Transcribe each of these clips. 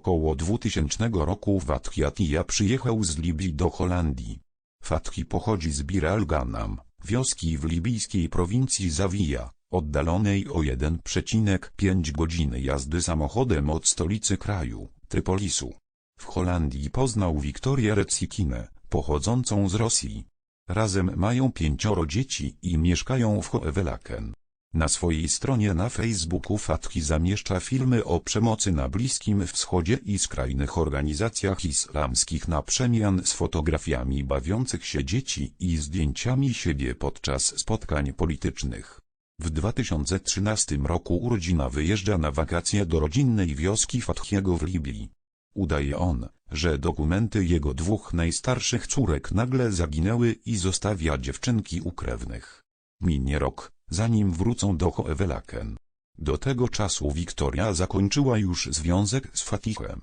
Około 2000 roku Fathi Atija przyjechał z Libii do Holandii. Fathi pochodzi z Bir al-Ghanam, wioski w libijskiej prowincji Zawija, oddalonej o 1,5 godziny jazdy samochodem od stolicy kraju, Trypolisu. W Holandii poznał Wiktorię Retsikinę, pochodzącą z Rosji. Razem mają pięcioro dzieci i mieszkają w Hoevelaken. Na swojej stronie na Facebooku Fathi zamieszcza filmy o przemocy na Bliskim Wschodzie i skrajnych organizacjach islamskich na przemian z fotografiami bawiących się dzieci i zdjęciami siebie podczas spotkań politycznych. W 2013 roku urodzina wyjeżdża na wakacje do rodzinnej wioski Fathiego w Libii. Udaje on, że dokumenty jego dwóch najstarszych córek nagle zaginęły i zostawia dziewczynki u krewnych. Minie rok, zanim wrócą do Hoevelaken. Do tego czasu Wiktoria zakończyła już związek z Fatichem.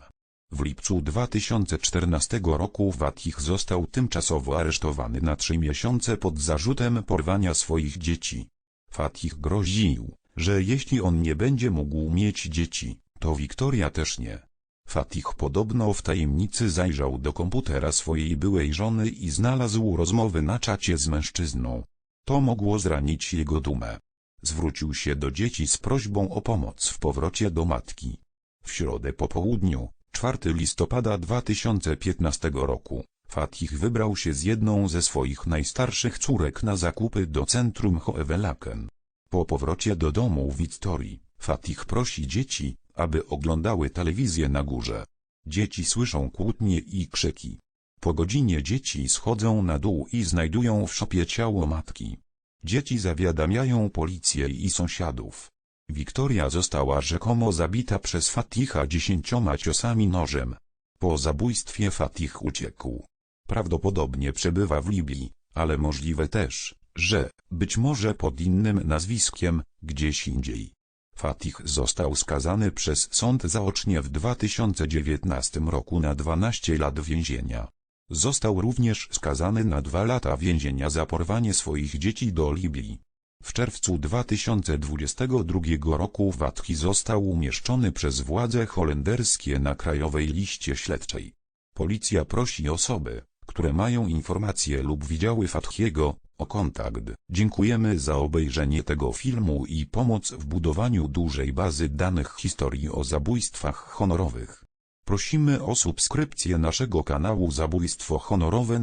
W lipcu 2014 roku Fatich został tymczasowo aresztowany na trzy miesiące pod zarzutem porwania swoich dzieci. Fatich groził, że jeśli on nie będzie mógł mieć dzieci, to Wiktoria też nie. Fatih podobno w tajemnicy zajrzał do komputera swojej byłej żony i znalazł rozmowy na czacie z mężczyzną. To mogło zranić jego dumę. Zwrócił się do dzieci z prośbą o pomoc w powrocie do matki. W środę po południu, 4 listopada 2015 roku, Fatih wybrał się z jedną ze swoich najstarszych córek na zakupy do centrum Hoevelaken. Po powrocie do domu Wiktorii, Fatih prosi dzieci, aby oglądały telewizję na górze. Dzieci słyszą kłótnie i krzyki. Po godzinie dzieci schodzą na dół i znajdują w szopie ciało matki. Dzieci zawiadamiają policję i sąsiadów. Wiktoria została rzekomo zabita przez Fatiha dziesięcioma ciosami nożem. Po zabójstwie Fatih uciekł. Prawdopodobnie przebywa w Libii, ale możliwe też, że, być może pod innym nazwiskiem, gdzieś indziej. Fatih został skazany przez sąd zaocznie w 2019 roku na 12 lat więzienia. Został również skazany na dwa lata więzienia za porwanie swoich dzieci do Libii. W czerwcu 2022 roku Fathi został umieszczony przez władze holenderskie na krajowej liście śledczej. Policja prosi osoby, które mają informacje lub widziały Fathiego, o kontakt. Dziękujemy za obejrzenie tego filmu i pomoc w budowaniu dużej bazy danych historii o zabójstwach honorowych. Prosimy o subskrypcję naszego kanału Zabójstwo Honorowe